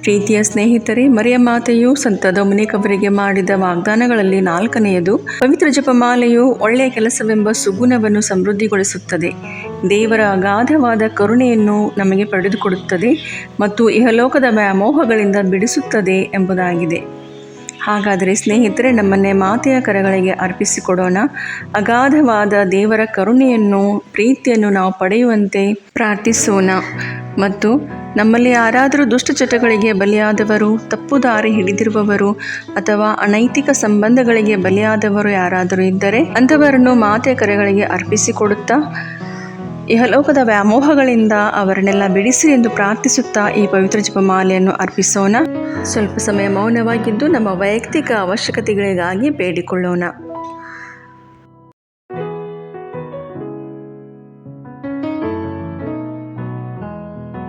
ಪ್ರೀತಿಯ ಸ್ನೇಹಿತರೆ, ಮರಿಯ ಮಾತೆಯು ಸಂತ ಡೊಮಿನಿಕ್ ಅವರಿಗೆ ಮಾಡಿದ ವಾಗ್ದಾನಗಳಲ್ಲಿ ನಾಲ್ಕನೆಯದು, ಪವಿತ್ರ ಜಪಮಾಲೆಯು ಒಳ್ಳೆಯ ಕೆಲಸವೆಂಬ ಸುಗುಣವನ್ನು ಸಮೃದ್ಧಿಗೊಳಿಸುತ್ತದೆ. ದೇವರ ಅಗಾಧವಾದ ಕರುಣೆಯನ್ನು ನಮಗೆ ಪಡೆದುಕೊಡುತ್ತದೆ ಮತ್ತು ಇಹಲೋಕದ ವ್ಯಾಮೋಹಗಳಿಂದ ಬಿಡಿಸುತ್ತದೆ ಎಂಬುದಾಗಿದೆ. ಹಾಗಾದರೆ ಸ್ನೇಹಿತರೆ, ನಮ್ಮನ್ನೇ ಮಾತೆಯ ಕರಗಳಿಗೆ ಅರ್ಪಿಸಿಕೊಡೋಣ. ಅಗಾಧವಾದ ದೇವರ ಕರುಣೆಯನ್ನು, ಪ್ರೀತಿಯನ್ನು ನಾವು ಪಡೆಯುವಂತೆ ಪ್ರಾರ್ಥಿಸೋಣ ಮತ್ತು ನಮ್ಮಲ್ಲಿ ಯಾರಾದರೂ ದುಷ್ಟಚಟಗಳಿಗೆ ಬಲಿಯಾದವರು, ತಪ್ಪು ದಾರಿ ಹಿಡಿದಿರುವವರು ಅಥವಾ ಅನೈತಿಕ ಸಂಬಂಧಗಳಿಗೆ ಬಲಿಯಾದವರು ಯಾರಾದರೂ ಇದ್ದರೆ ಅಂಥವರನ್ನು ಮಾತೆ ಕರೆಗಳಿಗೆ ಅರ್ಪಿಸಿಕೊಡುತ್ತಾ, ಇಹಲೋಕದ ವ್ಯಾಮೋಹಗಳಿಂದ ಅವರನ್ನೆಲ್ಲ ಬಿಡಿಸಿ ಎಂದು ಪ್ರಾರ್ಥಿಸುತ್ತಾ ಈ ಪವಿತ್ರ ಜಪಮಾಲೆಯನ್ನು ಅರ್ಪಿಸೋಣ. ಸ್ವಲ್ಪ ಸಮಯ ಮೌನವಾಗಿದ್ದು ನಮ್ಮ ವೈಯಕ್ತಿಕ ಅವಶ್ಯಕತೆಗಳಿಗಾಗಿ ಬೇಡಿಕೊಳ್ಳೋಣ.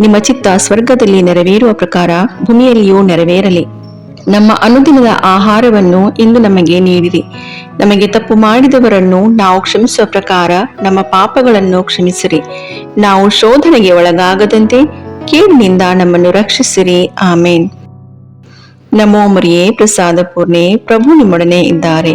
ನಿಮ್ಮ ಚಿತ್ತ ಸ್ವರ್ಗದಲ್ಲಿ ನೆರವೇರುವ ಪ್ರಕಾರ ಭೂಮಿಯಲ್ಲಿಯೂ ನೆರವೇರಲಿ. ನಮ್ಮ ಅನುದಿನದ ಆಹಾರವನ್ನು ಇಂದು ನಮಗೆ ನೀಡಿರಿ. ನಮಗೆ ತಪ್ಪು ಮಾಡಿದವರನ್ನು ನಾವು ಕ್ಷಮಿಸುವ ಪ್ರಕಾರ ನಮ್ಮ ಪಾಪಗಳನ್ನು ಕ್ಷಮಿಸಿರಿ. ನಾವು ಶೋಧನೆಗೆ ಒಳಗಾಗದಂತೆ ಕೇಳಿನಿಂದ ನಮ್ಮನ್ನು ರಕ್ಷಿಸಿರಿ. ಆಮೇನ್. ನಮೋ ಮರಿಯೇ ಪ್ರಸಾದ ಪೂರ್ಣೆ, ಪ್ರಭು ನಿಮ್ಮೊಡನೆ ಇದ್ದಾರೆ.